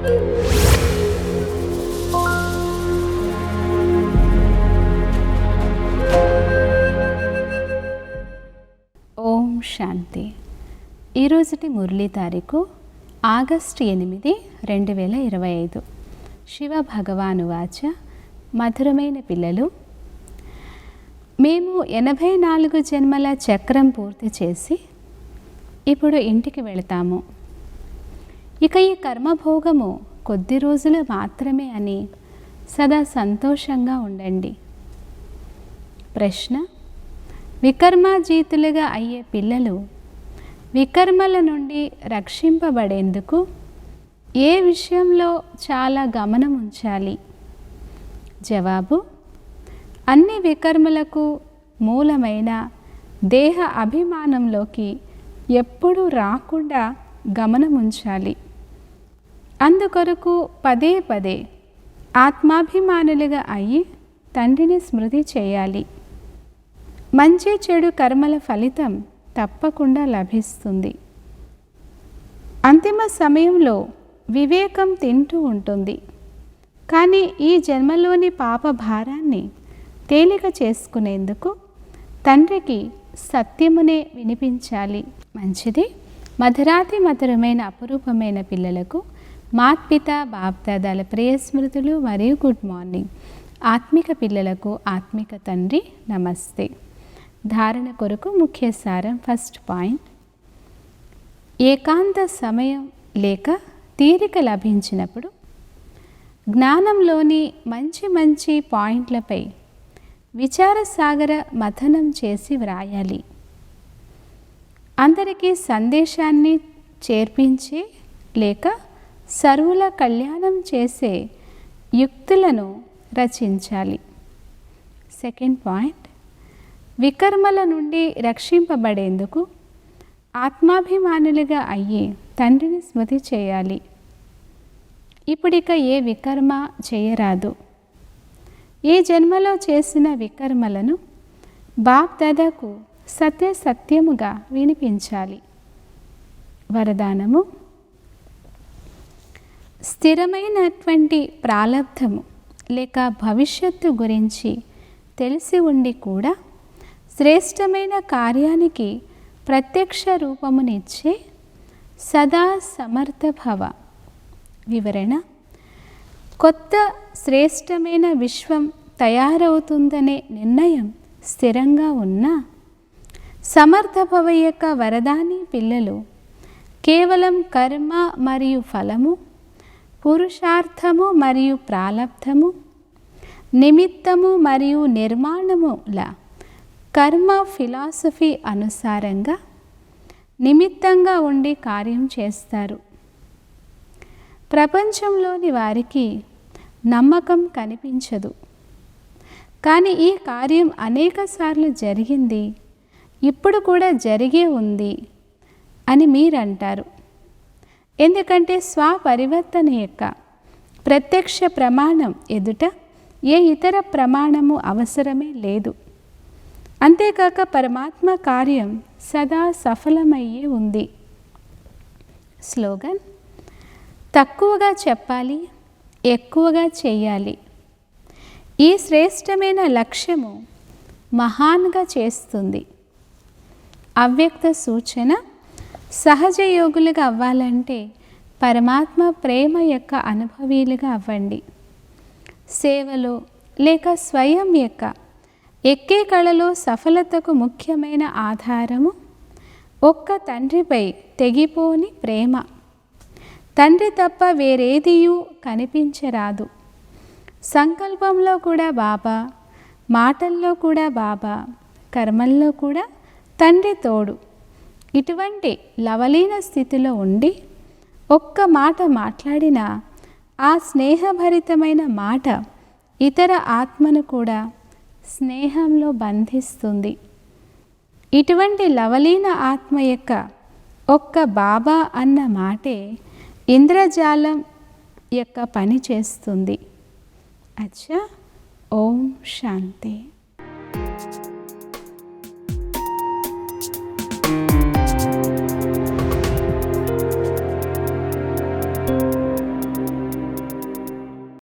ఓం శాంతి. ఈరోజుటి మురళీ తారీఖు ఆగస్టు ఎనిమిది రెండు వేల ఇరవై ఐదు. శివ భగవాను వాచ మధురమైన పిల్లలు. మేము ఎనభై నాలుగు జన్మల చక్రం పూర్తి చేసి ఇప్పుడు ఇంటికి వెళతాము. ఇక ఈ కర్మభోగము కొద్ది రోజులు మాత్రమే అని సదా సంతోషంగా ఉండండి. ప్రశ్న వికర్మాజీతులుగా అయ్యే పిల్లలు వికర్మల నుండి రక్షింపబడేందుకు ఏ విషయంలో చాలా గమనం ఉంచాలి? జవాబు అన్ని వికర్మలకు మూలమైన దేహ అభిమానంలోకి ఎప్పుడూ రాకుండా గమనం ఉంచాలి. అందుకొరకు పదే పదే ఆత్మాభిమానులుగా అయ్యి తండ్రిని స్మృతి చేయాలి. మంచి చెడు కర్మల ఫలితం తప్పకుండా లభిస్తుంది. అంతిమ సమయంలో వివేకం తింటూ ఉంటుంది. కానీ ఈ జన్మలోని పాప భారాన్ని తేలిక చేసుకునేందుకు తండ్రికి సత్యమునే వినిపించాలి. మంచిది. మధురాతి మధురమైన అపురూపమైన పిల్లలకు మాత్పిత బాప్దాదాల ప్రియ స్మృతులు మరియు గుడ్ మార్నింగ్. ఆత్మిక పిల్లలకు ఆత్మిక తండ్రి నమస్తే. ధారణ కొరకు ముఖ్య సారం ఫస్ట్ పాయింట్. ఏకాంత సమయం లేక తీరిక లభించినప్పుడు జ్ఞానంలోని మంచి మంచి పాయింట్లపై విచారసాగర మథనం చేసి వ్రాయాలి. అందరికీ సందేశాన్ని చేర్పించి లేక సర్వుల కళ్యాణం చేసే యుక్తులను రచించాలి. Second point. వికర్మల నుండి రక్షింపబడేందుకు ఆత్మాభిమానులుగా అయ్యి తండ్రిని స్మృతి చేయాలి. ఇప్పుడిక ఏ వికర్మ చేయరాదు. ఈ జన్మలో చేసిన వికర్మలను బాప్దాదాకు సత్యసత్యముగా సత్య సత్యముగా వినిపించాలి. వరదానము స్థిరమైనటువంటి ప్రాలబ్ధము లేక భవిష్యత్తు గురించి తెలిసి ఉండి కూడా శ్రేష్టమైన కార్యానికి ప్రత్యక్ష రూపమునిచ్చే సదా సమర్థభవ వివరణ కొత్త శ్రేష్టమైన విశ్వం తయారవుతుందనే నిర్ణయం స్థిరంగా ఉన్నా సమర్థభవ యొక్క వరదాని పిల్లలు కేవలం కర్మ మరియు ఫలము పురుషార్థము మరియు ప్రాలబ్ధము నిమిత్తము మరియు నిర్మాణముల కర్మ ఫిలాసఫీ అనుసారంగా నిమిత్తంగా ఉండి కార్యం చేస్తారు. ప్రపంచంలోని వారికి నమ్మకం కనిపించదు. కానీ ఈ కార్యం అనేకసార్లు జరిగింది ఇప్పుడు కూడా జరిగే ఉంది అని మీరంటారు. ఎందుకంటే స్వపరివర్తన యొక్క ప్రత్యక్ష ప్రమాణం ఎదుట ఏ ఇతర ప్రమాణము అవసరమే లేదు. అంతేకాక పరమాత్మ కార్యం సదా సఫలమయ్యే ఉంది. స్లోగన్ తక్కువగా చెప్పాలి ఎక్కువగా చేయాలి. ఈ శ్రేష్టమైన లక్ష్యము మహాన్గా చేస్తుంది. అవ్యక్త సూచన సహజ యోగులుగా అవ్వాలంటే పరమాత్మ ప్రేమ యొక్క అనుభవీలుగా అవ్వండి. సేవలో లేక స్వయం యొక్క ఎక్కే కళలో సఫలతకు ముఖ్యమైన ఆధారము ఒక్క తండ్రిపై తెగిపోని ప్రేమ. తండ్రి తప్ప వేరేదియూ కనిపించరాదు. సంకల్పంలో కూడా బాబా మాటల్లో కూడా బాబా కర్మల్లో కూడా తండ్రి తోడు. ఇటువంటి లవలీన స్థితిలో ఉండి ఒక్క మాట మాట్లాడినా ఆ స్నేహభరితమైన మాట ఇతర ఆత్మను కూడా స్నేహంలో బంధిస్తుంది. ఇటువంటి లవలీన ఆత్మ యొక్క ఒక్క బాబా అన్న మాటే ఇంద్రజాలం యొక్క పని చేస్తుంది. అచ్చా ఓం శాంతి.